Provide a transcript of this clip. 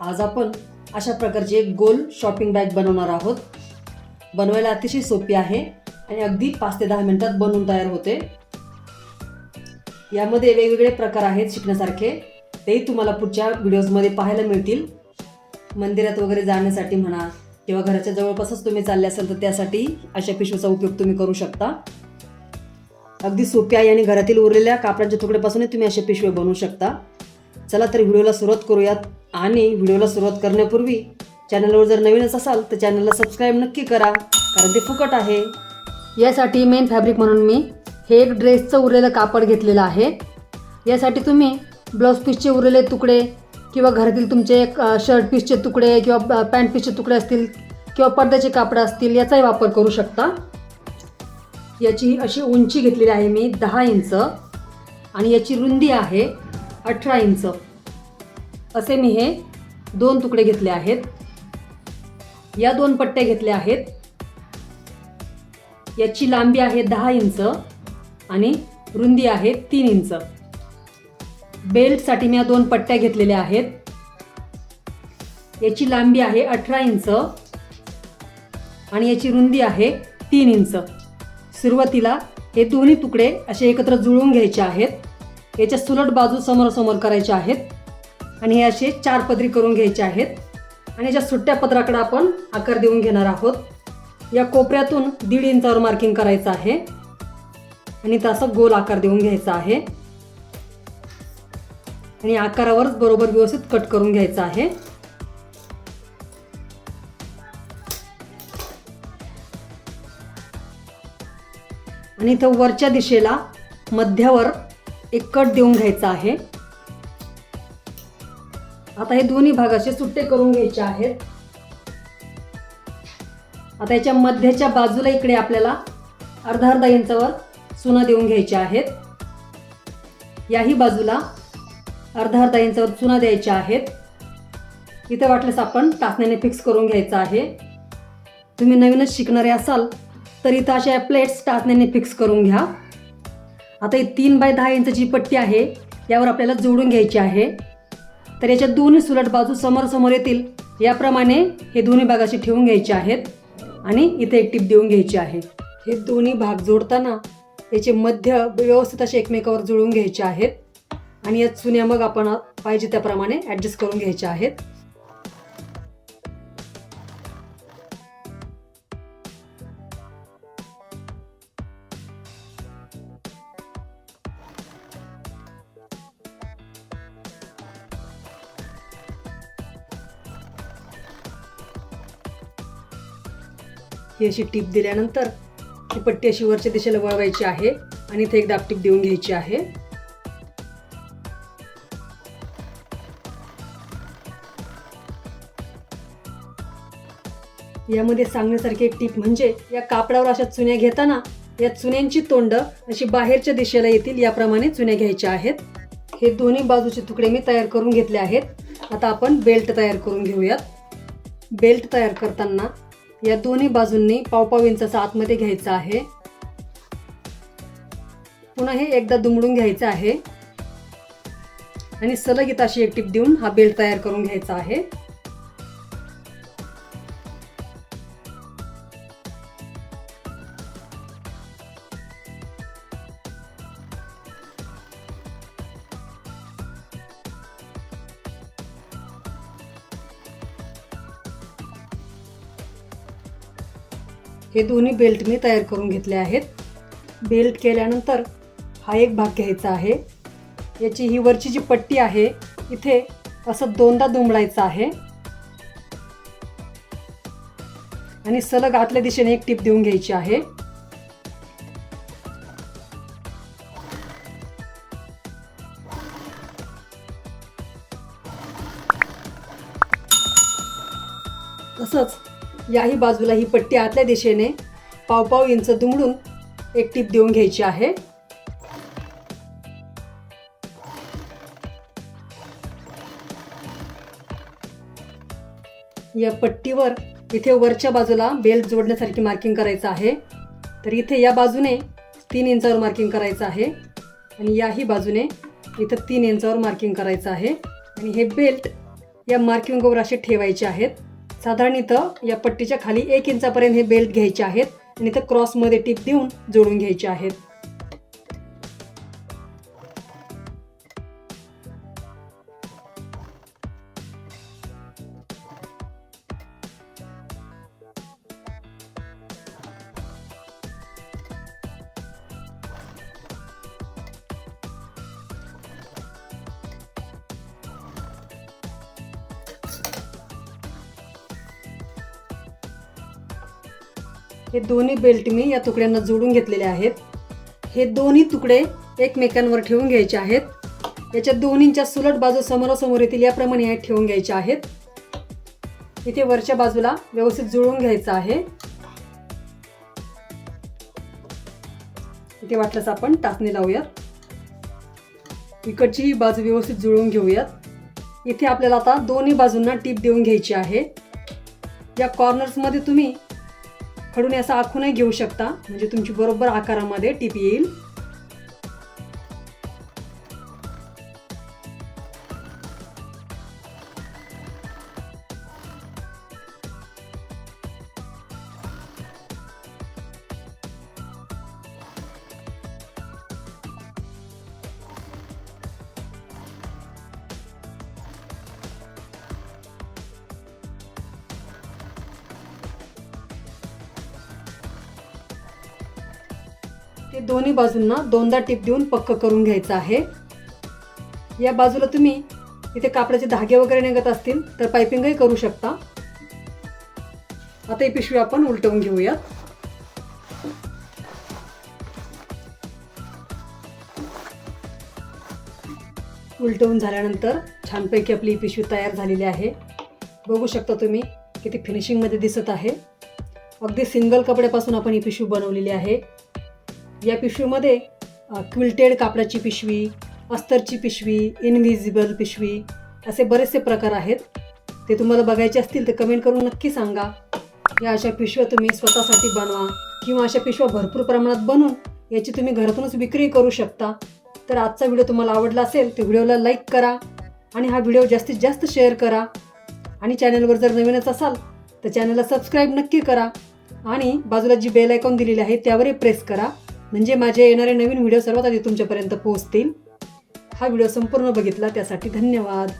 आज आपण अशा प्रकारची एक गोल शॉपिंग बॅग बनवणार आहोत. बनवायला अतिशय सोपी आहे आणि अगदी पाच ते दहा मिनिटात बनवून तयार होते. यामध्ये वेगवेगळे प्रकार आहेत शिकण्यासारखे. तेही तुम्हाला पुढच्या व्हिडिओजमध्ये पाहायला मिळतील. मंदिरात वगैरे जाण्यासाठी म्हणा किंवा घराच्या जवळपासच तुम्ही चालले असाल तर त्यासाठी अशा पिशवीचा उपयोग तुम्ही करू शकता. अगदी सोपी आहे आणि घरातील उरलेल्या कापडांच्या तुकड्यापासूनही तुम्ही अशा पिशव्या बनवू शकता. चला तर व्हिडिओला सुरुवात करूयात. आणि व्हिडिओला सुरुवात करण्यापूर्वी चॅनलवर जर नवीनच असाल तर चॅनलला सबस्क्राईब नक्की करा कारण ते फुकट आहे. यासाठी मेन फॅब्रिक म्हणून मी हे एक ड्रेसचं उरलेलं कापड घेतलेलं आहे. यासाठी तुम्ही ब्लाऊज पीसचे उरलेले तुकडे किंवा घरातील तुमचे एक शर्ट पीसचे तुकडे किंवा पॅन्ट पीसचे तुकडे असतील किंवा पडद्याचे कापडं असतील याचाही वापर करू शकता. याची अशी उंची घेतलेली आहे मी दहा इंच आणि याची रुंदी आहे अठरा इंच. असे मी हे दोन तुकडे घेतले आहेत. या दोन पट्ट्या घेतल्या आहेत. याची लांबी आहे दहा इंच आणि रुंदी आहे तीन इंच. बेल्टसाठी मी या दोन पट्ट्या घेतलेल्या आहेत. याची लांबी आहे अठरा इंच आणि याची रुंदी आहे तीन इंच. सुरुवातीला हे दोन्ही तुकडे असे एकत्र जुळवून घ्यायचे आहेत. याच्या सुलट बाजू समोरासमोर करायच्या आहेत. आणि हे असे चार पदरी करून घ्यायचे आहेत. आणि ज्या सुट्ट्या पत्राकडे आपण आकार देऊन घेणार आहोत. या कोपऱ्यातून दीड इंचावर मार्किंग करायचं आहे. आणि त्याचा गोल आकार देऊन घ्यायचा आहे. आणि आकारावरच बरोबर व्यवस्थित कट करून घ्यायचा आहे. आणि इथं वरच्या दिशेला मध्यावर एक कट देऊन घ्यायचा आहे. आता हे दोन्ही भाग असे सुट्टे करून घ्यायचे आहेत. आता याच्या मध्याच्या बाजूला इकडे आपल्याला अर्धा अर्धा इंचावर चुना देऊन घ्यायच्या आहेत. याही बाजूला अर्धा अर्धा इंचावर चुना द्यायच्या आहेत. इथं वाटल्यास आपण टाचण्याने फिक्स करून घ्यायचं आहे. तुम्ही नवीनच शिकणारे असाल तर इथं अशा प्लेट्स टाचण्याने फिक्स करून घ्या. आता ही तीन बाय दहा इंचाची पट्टी आहे यावर आपल्याला जोडून घ्यायची आहे. तर याच्या दोन्ही सुलट बाजू समोर समोर येतील. याप्रमाणे हे दोन्ही भाग असे ठेवून घ्यायचे आहेत आणि इथे एक टीप देऊन घ्यायची आहे. हे दोन्ही भाग जोडताना याचे मध्य व्यवस्थित असे एकमेकावर जुळवून घ्यायचे आहेत आणि या चुन्या मग आपण पाहिजे त्याप्रमाणे ॲडजस्ट करून घ्यायच्या आहेत. ही अशी टीप दिल्यानंतर ही पट्टी अशी वरच्या दिशेला वळवायची आहे आणि इथे एक दाब टीप देऊन घ्यायची आहे. यामध्ये सांगण्यासारखी एक टीप म्हणजे या कापडावर अशा चुन्या घेताना या चुन्यांची तोंड अशी बाहेरच्या दिशेला येतील याप्रमाणे चुन्या घ्यायच्या आहेत. हे दोन्ही बाजूचे तुकडे मी तयार करून घेतले आहेत. आता आपण बेल्ट तयार करून घेऊयात. बेल्ट तयार करताना या दोन्ही बाजूंनी पावपाव इंचाचा आतमध्ये घ्यायचा आहे. पुन्हा हे एकदा दुमडून घ्यायचं आहे. आणि सलगित अशी एक टीप देऊन हा बेल्ट तयार करून घ्यायचा आहे. हे दोन्ही बेल्ट मी तयार करून घेतले आहेत. बेल्ट केल्यानंतर हा एक भाग घ्यायचा आहे. याची ही वरची जी पट्टी आहे इथे असं दोनदा दुमडायचं आहे. आणि सलग आतल्या दिशेने एक टीप देऊन घ्यायची आहे. तसंच याही बाजूला ही पट्टी आतल्या दिशेने पावपाव इंच दुमडून एक टीप देऊन घ्यायची आहे. या पट्टीवर इथे वरच्या बाजूला बेल्ट जोडण्यासारखी मार्किंग करायचं आहे. तर इथे या बाजूने तीन इंचावर मार्किंग करायचं आहे. आणि याही बाजूने इथं तीन इंचावर मार्किंग करायचं आहे. आणि हे बेल्ट या मार्किंगवर असे ठेवायचे आहेत. साधारण इथं या पट्टीच्या खाली एक इंचापर्यंत हे बेल्ट घ्यायचे आहेत आणि इथं क्रॉसमध्ये टिप देऊन जोडून घ्यायचे आहेत. हे दोन्ही बेल्ट मी या तुकड्यांना जोडून घेतलेले आहेत. हे दोन्ही तुकडे एकमेकांवर ठेवून घ्यायचे आहेत. याच्या दोन्हींच्या सुलट बाजू समोरासमोर येतील याप्रमाणे हे ठेवून घ्यायचे आहेत. इथे वरच्या बाजूला व्यवस्थित जुळवून घ्यायचं आहे. इथे वाटल्यास आपण टाचणी लावूयात. इकडची ही बाजू व्यवस्थित जुळवून घेऊयात. इथे आपल्याला आता दोन्ही बाजूंना टीप देऊन घ्यायची आहे. या कॉर्नर्समध्ये तुम्ही खडून असं आखूनही घेऊ शकता. म्हणजे तुमची बरोबर आकारामध्ये टीप येईल. दोन्ही बाजूंना दोनदा टिप देऊन पक्क करून घ्यायचं आहे. या बाजूला तुम्ही इथे कापडाचे धागे वगैरे निघत असतील तर पायपिंगही करू शकता. आता ही पिशवी आपण उलटवून घेऊयात. उलटवून झाल्यानंतर छानपैकी आपली ही पिशवी तयार झालेली आहे. बघू शकता तुम्ही किती फिनिशिंगमध्ये दिसत आहे. अगदी सिंगल कपड्यापासून आपण ही पिशवी बनवलेली आहे. या पिशवीमध्ये क्विल्टेड कापडाची पिशवी अस्तरची पिशवी इनव्हिजिबल पिशवी असे बरेचसे प्रकार आहेत. ते तुम्हाला बघायचे असतील तर कमेंट करून नक्की सांगा. या अशा पिशव्या तुम्ही स्वतःसाठी बनवा किंवा अशा पिशव्या भरपूर प्रमाणात बनवून याची तुम्ही घरातूनच विक्री करू शकता. तर आजचा व्हिडिओ तुम्हाला आवडला असेल तर व्हिडिओला लाईक करा आणि हा व्हिडिओ जास्तीत जास्त शेअर करा. आणि चॅनलवर जर नवीनच असाल तर चॅनलला सबस्क्राईब नक्की करा आणि बाजूला जी बेल आयकॉन दिलेली आहे त्यावरही प्रेस करा. म्हणजे माझे येणारे नवीन व्हिडिओ सर्वात आधी तुमच्यापर्यंत पोहोचतील. हा व्हिडिओ संपूर्ण बघितला त्यासाठी धन्यवाद.